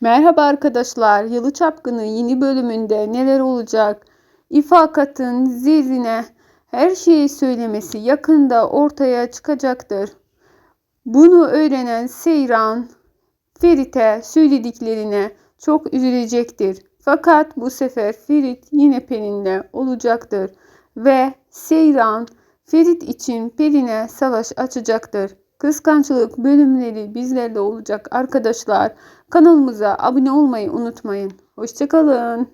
Merhaba arkadaşlar. Yalı Çapkını yeni bölümünde neler olacak? İfakat'ın Zizine her şeyi söylemesi yakında ortaya çıkacaktır. Bunu öğrenen Seyran Ferit'e söylediklerine çok üzülecektir. Fakat bu sefer Ferit yine Pelin'le olacaktır ve Seyran Ferit için Pelin'e savaş açacaktır. Kıskançlık bölümleri bizlerle olacak arkadaşlar. Kanalımıza abone olmayı unutmayın. Hoşçakalın.